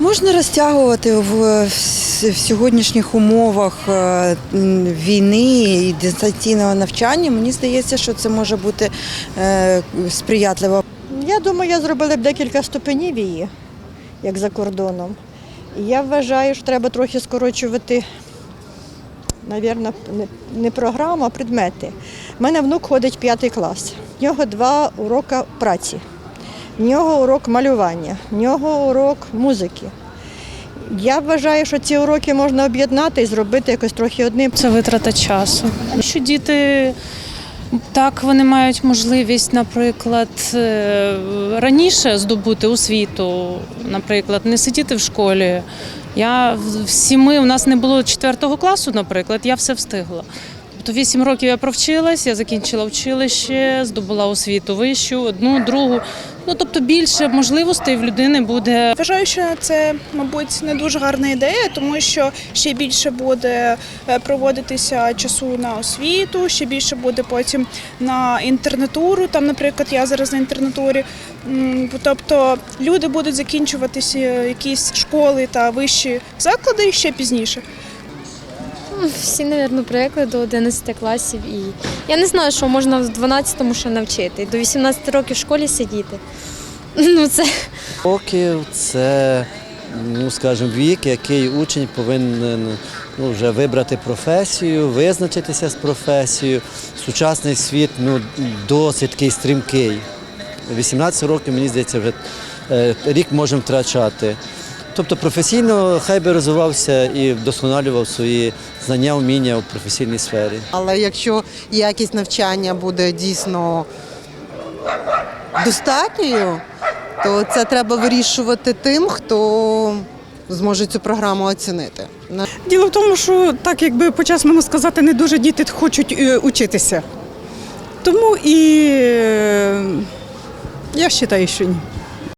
Можна розтягувати в, в сьогоднішніх умовах е, війни і дистанційного навчання. Мені здається, що це може бути е, сприятливо. Я думаю, я зробила б декілька ступенів її, як за кордоном. Я вважаю, що треба трохи скорочувати, не, не програму, а предмети. У мене внук ходить п'ятий клас. В нього два уроки праці, в нього урок малювання, в нього урок музики. Я вважаю, що ці уроки можна об'єднати і зробити якось трохи одним. Це витрата часу. Що діти так вони мають можливість, наприклад, е, раніше здобути освіту, наприклад, не сидіти в школі. Я в- в сіми у нас не було четвертого класу, наприклад, я все встигла. Тобто вісім років я провчилась, я закінчила училище, здобула освіту вищу, одну, другу. Ну тобто більше можливостей в людини буде Вважаю, що це, мабуть, не дуже гарна ідея, тому що ще більше буде е, проводитися часу на освіту, ще більше буде потім на інтернатуру. Там, наприклад, я зараз на інтернатурі. Тобто люди будуть закінчуватися якісь школи та вищі заклади ще пізніше. Всі, мабуть, привикли до 11 класів. І я не знаю, що можна в 12-му ще навчити. До 18 років в школі сидіти. Ну, це років це, ну скажімо, вік, який учень повинен ну, вже вибрати професію, визначитися з професією. Сучасний світ ну, досить такий стрімкий. 18 років, мені здається, вже е, рік можемо втрачати. Тобто професійно хай би розвивався і вдосконалював свої знання, вміння у професійній сфері. Але якщо якість навчання буде дійсно достатньою, то це треба вирішувати тим, хто зможе цю програму оцінити. Діло в тому, що так якби по-чесному сказати, не дуже діти хочуть е, учитися. Тому і е, я вважаю, що ні.